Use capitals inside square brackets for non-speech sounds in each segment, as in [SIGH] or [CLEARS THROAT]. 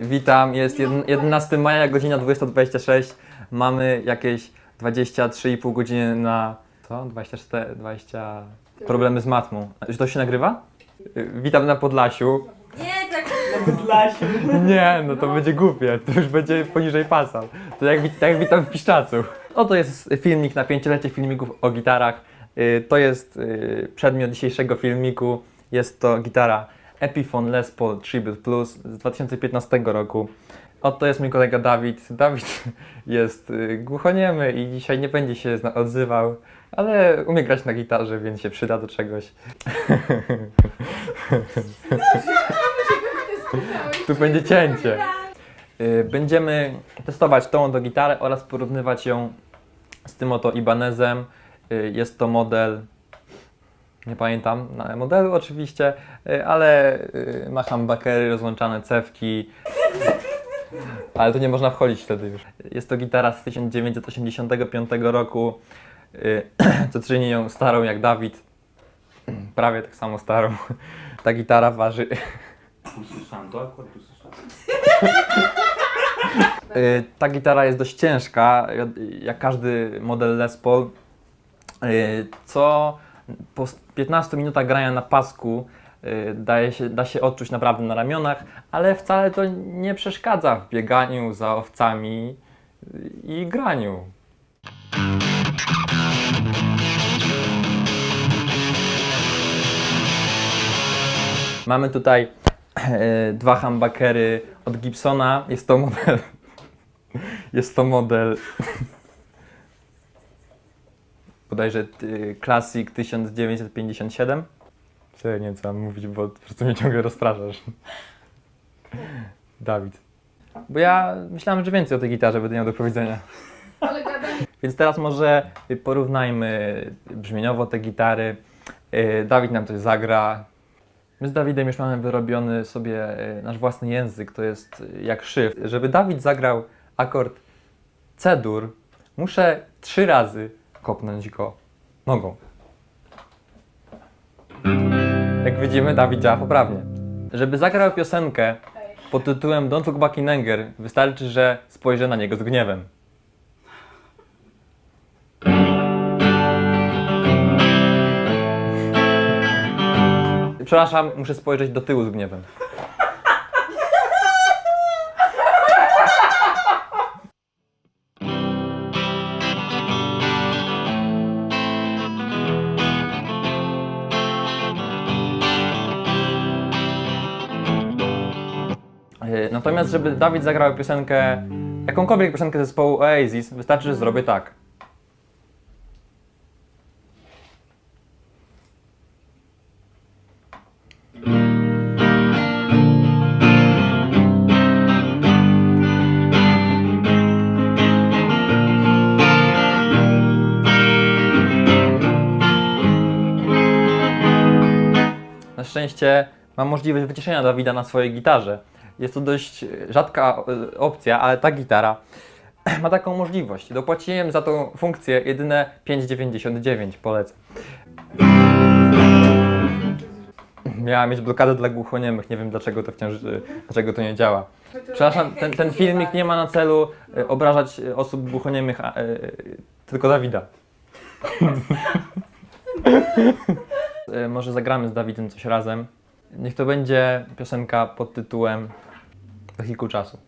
Witam, jest jedn- 11 maja, godzina 20.26. Mamy jakieś 23,5 godziny na. Co? 24, 20. Problemy z matmą. Czy to się nagrywa? Witam na Podlasiu. Nie, tak. Podlasiu. Nie, no to będzie głupie, to już będzie poniżej pasa. To jak, tak jak witam w Piszczacu. Oto jest filmik na pięciolecie filmików o gitarach. Y, To jest y, przedmiot dzisiejszego filmiku. Jest to gitara Epiphone Les Paul Tribute Plus z 2015 roku. Oto jest mój kolega Dawid. Dawid [LAUGHS] jest y, głuchoniemy i dzisiaj nie będzie się odzywał, ale umie grać na gitarze, więc się przyda do czegoś. [LAUGHS] Tu będzie cięcie. Y, Będziemy testować tą oto gitarę oraz porównywać ją z tym oto Ibanezem. Y, Jest to model, nie pamiętam na modelu oczywiście, y, ale y, ma humbuckery, rozłączane cewki. [LAUGHS] Ale to nie można wchodzić wtedy już. Jest to gitara z 1985 roku, y, [CLEARS THROAT] co czyni ją starą jak Dawid. [CLEARS THROAT] Prawie tak samo starą. [LAUGHS] Ta gitara waży Usłyszałem to, akurat. [LAUGHS] Y, Ta gitara jest dość ciężka, jak każdy model Les Paul, y, co po s- 15 minutach grania na pasku y, daje się, da się odczuć naprawdę na ramionach, ale wcale to nie przeszkadza w bieganiu za owcami y, i graniu. Mamy tutaj e, dwa humbuckery od Gibsona. Jest to model. [LAUGHS] Jest to model. Bodajże Classic 1957. Serio, nie wiem co mam mówić, bo po prostu mnie ciągle rozpraszasz. [LAUGHS] Dawid. Bo ja myślałem, że więcej o tej gitarze będę miał do powiedzenia. Ale. Więc teraz może porównajmy brzmieniowo te gitary. Y, Dawid nam coś zagra. My z Dawidem już mamy wyrobiony sobie y, nasz własny język, to jest jak szyfr. Żeby Dawid zagrał akord C-dur, muszę trzy razy kopnąć go nogą. Jak widzimy, Dawid działa poprawnie. Żeby zagrał piosenkę pod tytułem Don't Look Back in Anger, wystarczy, że spojrzę na niego z gniewem. Przepraszam, muszę spojrzeć do tyłu z gniewem. Natomiast, żeby Dawid zagrał piosenkę, jakąkolwiek piosenkę zespołu Oasis, wystarczy, że zrobię tak. Na szczęście mam możliwość wyciszenia Dawida na swojej gitarze. Jest to dość e, rzadka e, opcja, ale ta gitara [CLEARS THROAT] ma taką możliwość. Dopłaciłem za tą funkcję jedyne 5,99 polecam. Miała mieć blokadę dla głuchoniemych, nie wiem dlaczego to wciąż, e, dlaczego to nie działa. Przepraszam, ten, ten filmik nie ma na celu obrażać osób głuchoniemych, a, tylko Dawida. [LAUGHS] Może zagramy z Dawidem coś razem. Niech to będzie piosenka pod tytułem Wehikuł czasu.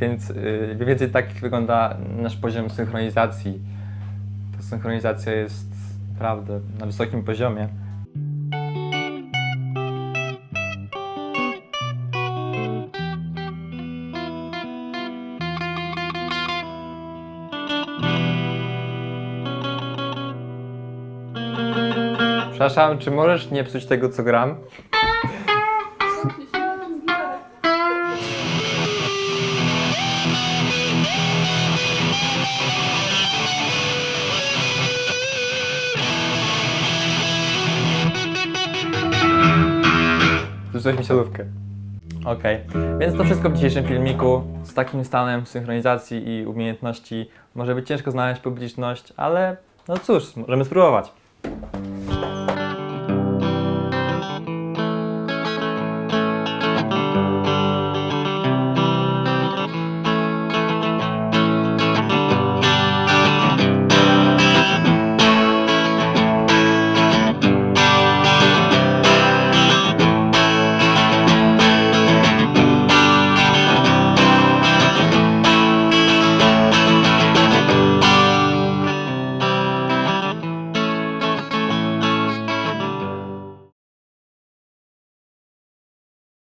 Więc y, mniej więcej tak wygląda nasz poziom synchronizacji. Ta synchronizacja jest naprawdę na wysokim poziomie. Przepraszam, czy możesz nie psuć tego, co gram? Zepsułeś mi siodówkę. Okej, więc to wszystko w dzisiejszym filmiku. Z takim stanem synchronizacji i umiejętności może być ciężko znaleźć publiczność, ale no cóż, możemy spróbować.